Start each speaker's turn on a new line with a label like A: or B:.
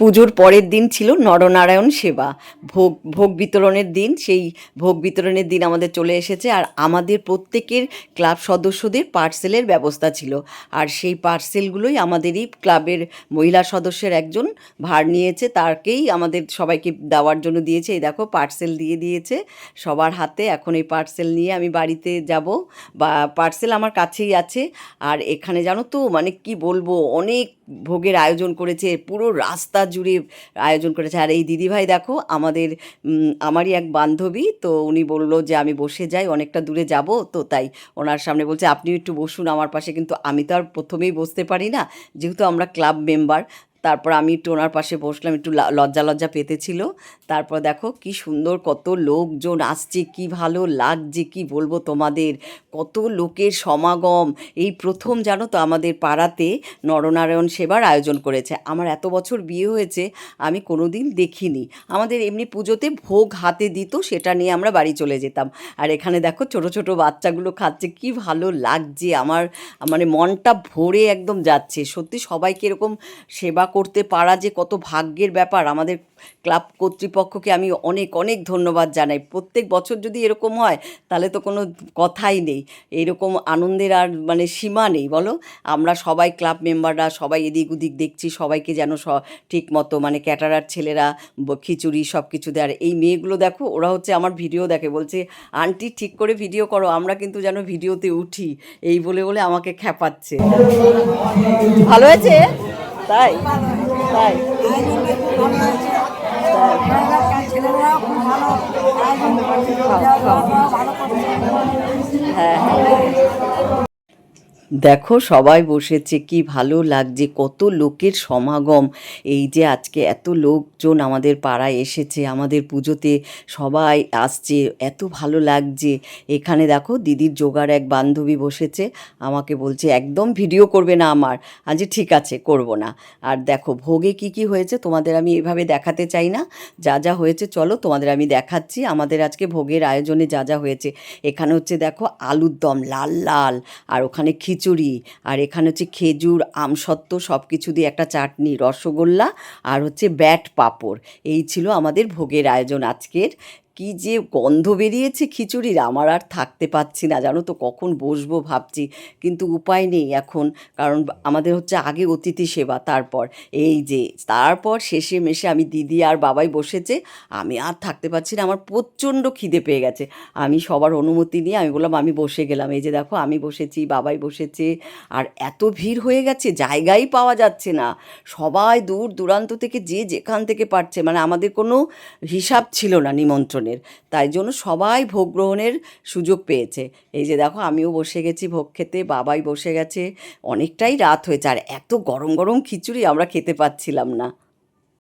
A: পুজোর পরের দিন ছিল নরনারায়ণ সেবা। ভোগ ভোগ বিতরণের দিন, সেই ভোগ বিতরণের দিন আমাদের চলে এসেছে আর আমাদের প্রত্যেকের ক্লাব সদস্যদের পার্সেলের ব্যবস্থা ছিল। আর সেই পার্সেলগুলোই আমাদেরই ক্লাবের মহিলা সদস্যের একজন ভার নিয়েছে, তাকেই আমাদের সবাইকে দেওয়ার জন্য দিয়েছে। এই দেখো, পার্সেল দিয়ে দিয়েছে সবার হাতে। এখন এই পার্সেল নিয়ে আমি বাড়িতে যাব বা পার্সেল আমার কাছেই আছে। আর এখানে জানো তো মানে কি বলব, অনেক ভোগের আয়োজন করেছে। পুরো রাস্তা জুড়ে আয়োজন করেছে। আর এই দিদিভাই দেখো, আমাদের আমারই এক বান্ধবী, তো উনি বলল যে আমি বসে যাই, অনেকটা দূরে যাব, তো তাই ওনার সামনে বলছে, আপনিও একটু বসুন আমার পাশে। কিন্তু আমি তো আর প্রথমেই বসতে পারি না, যেহেতু আমরা ক্লাব মেম্বার তারপর আমি একটু ওনার পাশে বসলাম, একটু লজ্জা লজ্জা পেতেছিল তারপর দেখো কি সুন্দর কত লোকজন আসছে, কি ভালো লাগছে, কি বলব তোমাদের? কত লোকের সমাগম। এই প্রথম জানো তো আমাদের পাড়াতে নরনারায়ণ সেবার আয়োজন করেছে। আমার এত বছর বিয়ে হয়েছে, আমি কোনো দিন দেখিনি। আমাদের এমনি পুজোতে ভোগ হাতে দিত, সেটা নিয়ে আমরা বাড়ি চলে যেতাম। আর এখানে দেখো ছোট ছোট বাচ্চাগুলো খাচ্ছে, কি ভালো লাগছে। আমার মানে মনটা ভরে একদম যাচ্ছে। সত্যি সবাইকে এরকম সেবা করতে পারা যে কত ভাগ্যের ব্যাপার, আমাদের ক্লাব কর্তৃপক্ষকে আমি অনেক অনেক ধন্যবাদ জানাই। প্রত্যেক বছর যদি এরকম হয়, তাহলে তো কোনো কথাই নেই। এরকম আনন্দের আর মানে সীমা নেই, বলো? আমরা সবাই ক্লাব মেম্বাররা সবাই এদিক ওদিক দেখছি, সবাইকে যেন স, ঠিক মতো মানে ক্যাটারার ছেলেরা খিচুড়ি সব কিছু দেয়। আর এই মেয়েগুলো দেখো, ওরা হচ্ছে আমার ভিডিও দেখে, বলছে, আন্টি, ঠিক করে ভিডিও করো, আমরা কিন্তু যেন ভিডিওতে উঠি। এই বলে বলে আমাকে খ্যাপাচ্ছে। ভালো হয়েছে? তাই? তাই? হ্যাঁ হ্যাঁ। দেখো সবাই বসেছে, কি ভালো লাগছে, কত লোকের সমাগম। এই যে আজকে এত লোকজন আমাদের পাড়ায় এসেছে, আমাদের পুজোতে সবাই আসছে, এত ভালো লাগছে। এখানে দেখো দিদির জোগাড় এক বান্ধবী বসেছে, আমাকে বলছে, একদম ভিডিও করবে না আমার। আজ ঠিক আছে, করব না। আর দেখো ভোগে কি কি হয়েছে, তোমাদের আমি এভাবে দেখাতে চাই না। যা যা হয়েছে, চলো তোমাদের আমি দেখাচ্ছি। আমাদের আজকে ভোগের আয়োজনে যা যা হয়েছে। এখানে হচ্ছে দেখো আলুর দম, লাল লাল, আর ওখানে খিচুড়ি। আর এখানে হচ্ছে খেজুর আমসত্ত্ব সব কিছু দিয়ে একটা চাটনি, রসগোল্লা আর হচ্ছে ব্যাট পাঁপড়। এই ছিল আমাদের ভোগের আয়োজন আজকের। কি যে গন্ধ বেরিয়েছে খিচুড়ির, আমার আর থাকতে পাচ্ছি না। জানো তো কখন বসবো ভাবছি, কিন্তু উপায় নেই এখন, কারণ আমাদের হচ্ছে আগে অতিথি সেবা, তারপর এই যে, তারপর শেষে মেশে আমি দিদি আর বাবাই বসেছে, আমি আর থাকতে পারছি না, আমার প্রচণ্ড খিদে পেয়ে গেছে। আমি সবার অনুমতি নিয়ে আমি বললাম, আমি বসে গেলাম। এই যে দেখো, আমি বসেছি, বাবাই বসেছে, আর এত ভিড় হয়ে গেছে, জায়গাই পাওয়া যাচ্ছে না। সবাই দূর দূরান্ত থেকে যে যেখান থেকে পারছে মানে আমাদের কোনো হিসাব ছিল না নিমন্ত্রণের তাই জন্য সবাই ভোগ গ্রহণের সুযোগ পেয়েছে। এই যে দেখো, আমিও বসে গেছি ভোগ খেতে, বাবাই বসে গেছে। অনেকটাই রাত হয়েছে। আর এত গরম গরম খিচুড়ি আমরা খেতে পাচ্ছিলাম না।